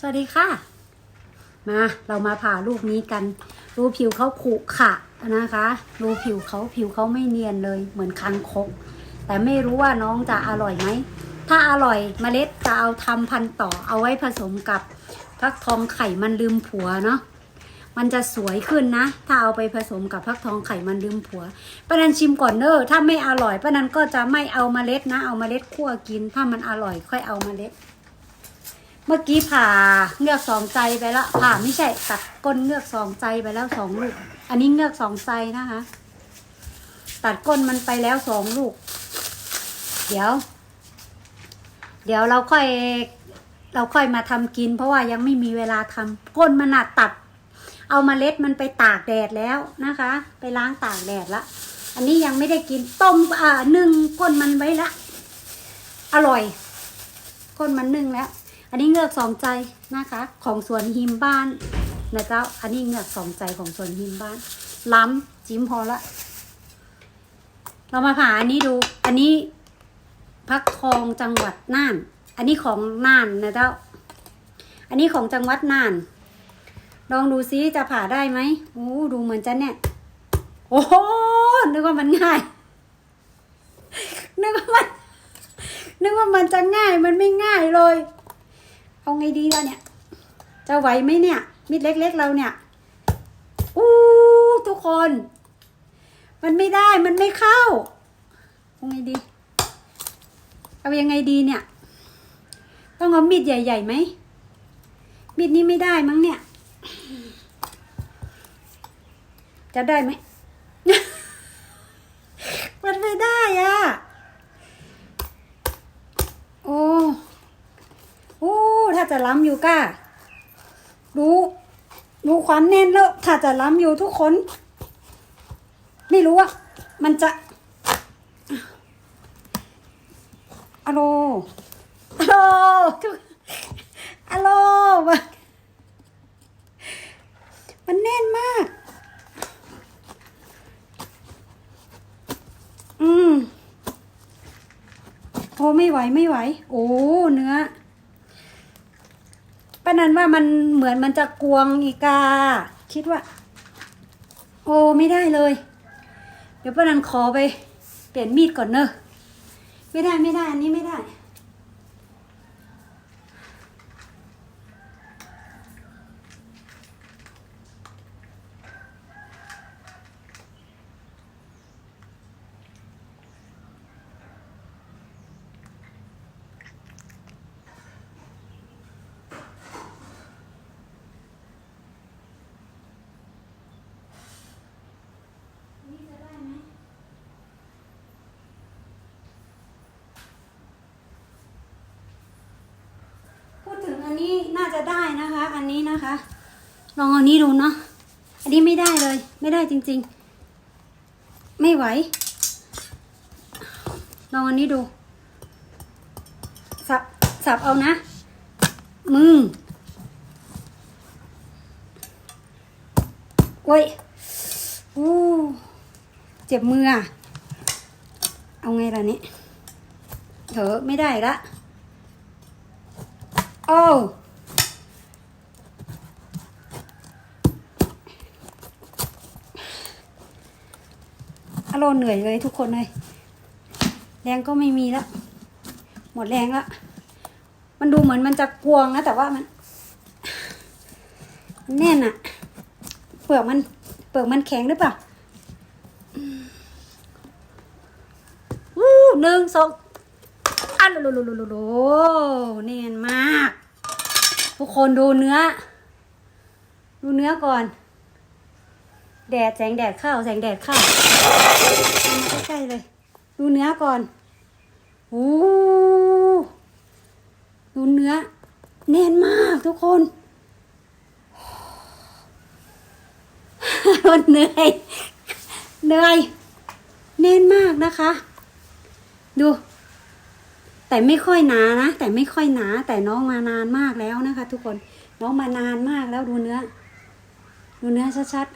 สวัสดีค่ะ มาเรามาผ่าลูกนี้กัน รูผิวเขาขรุขระนะคะ รูผิวเขาผิวเขาไม่เนียนเลยเหมือนคังคก แต่ไม่รู้ว่าน้องจะอร่อยไหม ถ้าอร่อยเมล็ดจะเอาทำพันต่อเอาไว้ผสมกับฟักทองไข่มันลืมผัวเนาะมันจะสวยขึ้นนะ ถ้าเอาไปผสมกับฟักทองไข่มันลืมผัวป้านันชิมก่อนเนอะถ้าไม่อร่อยป้านันก็จะไม่เอาเมล็ดนะ เอาเมล็ดคั่วกิน ถ้ามันอร่อยค่อยเอาเมล็ด เมื่อกี้ผ่าเงือกสองใจไปแล้วผ่าไม่ใช่ตัดก้นเงือกสองใจไปแล้วสองลูก อันนี้เงือกสองใจนะคะ ตัดก้นมันไปแล้วสองลูก เดี๋ยว เดี๋ยวเราค่อย เราค่อยมาทำกิน เพราะว่ายังไม่มีเวลาทำก้นมันน่ะตัด เอามาเล็ดมันไปตากแดดแล้วนะคะ ไปล้างตากแดดละอันนี้ยังไม่ได้กินต้มอ่านึ่งก้นมันไว้ละ อร่อย ก้นมันนึ่งแล้ว อันนี้เงือกสองใจนะคะ ของสวนหิมบ้านนะเจ้า อันนี้เงือกสองใจของสวนหิมบ้าน ล้ำจิ้มพอละ เรามาผ่าอันนี้ดู อันนี้พักทองจังหวัดน่าน อันนี้ของน่านนะเจ้า อันนี้ของจังหวัดน่าน ลองดูซิจะผ่าได้ไหมโอ้ดูเหมือนจะเนี่ย โอ้โหนึกว่ามันง่าย นึกว่ามัน นึกว่ามันจะง่ายมันไม่ง่ายเลย เอาไงดีล่ะเนี่ย จะไหวไหมเนี่ย มิดเล็ก ๆ เราเนี่ย อู้ทุกคน มันไม่ได้ มันไม่เข้า เอาไงดี เอายังไงดีเนี่ย ต้องเอามีดใหญ่ๆไหม มีดนี้ไม่ได้มั้งเนี่ย จะได้ไหม มันไม่ได้อะ โอ้ โอ้ ถ้า จะล้ำอยู่ก้าดูดูความแน่นแล้วถ้าจะล้ำอยู่ทุกคน ไม่รู้ว่ามันจะอะโลอะโลทุกอะโลมันแน่นมาก อืมโอ้ไม่ไหวไม่ไหว โอ้เนื้อ นันว่ามันเหมือนมันจะกวงอีกา คิดว่า โอ้ไม่ได้เลย เดี๋ยวป้านันขอไป เปลี่ยนมีดก่อนเนอะไม่ได้ไม่ได้อันนี้ไม่ได้ นี่จะได้ไหม พูดถึงอั นี้น่าจะได้นะคะ อันนี้นะคะ ลองอันนี้ดูเนาะอันนี้ไม่ได้เลย ไม่ได้จริง ๆ ไม่ไหว ลองอันนี้ดู สับสับเอานะ มึงโอ้ยอู้เจ็บมืออะเอาไงล่ะเนี่ยเถอะไม่ได้ละ โอ้อารมณ์เหนื่อยเลยทุกคนเลย แรงก็ไม่มีแล้ว หมดแรงล้วมันดูเหมือนมันจะกวงนะ แต่ว่ามันแน่นอะเปลือกมัน เปลือกมันแข็งหรือเปล่าอืมวู้หนึ่งสอง อันโลโลโลโลโลเนียนมาก ทุกคนดูเนื้อ ดูเนื้อก่อน แดดแสงแดดเข้าแสงแดดเข้าเอามาใกล้ๆเลย ดูเนื้อก่อนโอ้ดูเนื้อแน่นมากทุกคนเหนื่อยเหนื่อยแน่นมากนะคะ ดู แต่ไม่ค่อยหนานะ แต่ไม่ค่อยหนา แต่น้องมานานมากแล้วนะคะ ทุกคนน้องมานานมากแล้วดูเนื้อ ดูเนื้อชัด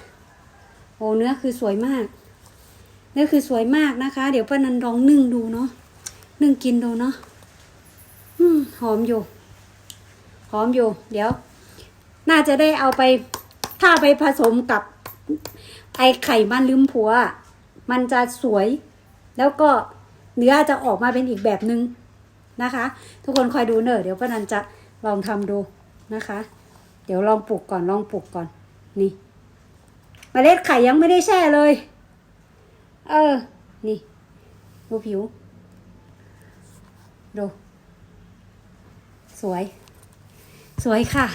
ๆโอ้เนื้อคือสวยมากเนื้อคือสวยมากนะคะ เดี๋ยวป้านันลองนึ่งดูเนาะนึ่งกินดูเนาะหอมอยู่ หอมอยู่ เดี๋ยว น่าจะได้เอาไป ถ้าไปผสมกับ ไอไข่มันลืมผัว มันจะสวย แล้วก็เนื้อจะออกมาเป็นอีกแบบนึง นะคะ ทุกคนคอยดูเนอะเดี๋ยวป้านันจะลองทำดูนะคะ เดี๋ยวลองปลูกก่อนลองปลูกก่อนนี่เมล็ดไข่ยังไม่ได้แช่เลย เออ นี่ดูผิว ดู สวย สวยค่ะ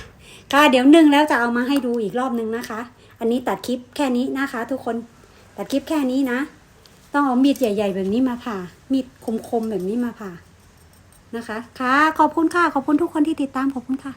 ค่ะเดี๋ยวนึ่งแล้วจะเอามาให้ดูอีกรอบนึงนะคะ อันนี้ตัดคลิปแค่นี้นะคะ ทุกคนตัดคลิปแค่นี้นะ ต้องเอามีดใหญ่ ๆ แบบนี้มาผ่า มีดคมๆแบบนี้มาผ่า นะคะ ค่ะ ขอบคุณค่ะ ขอบคุณทุกคนที่ติดตาม ขอบคุณค่ะ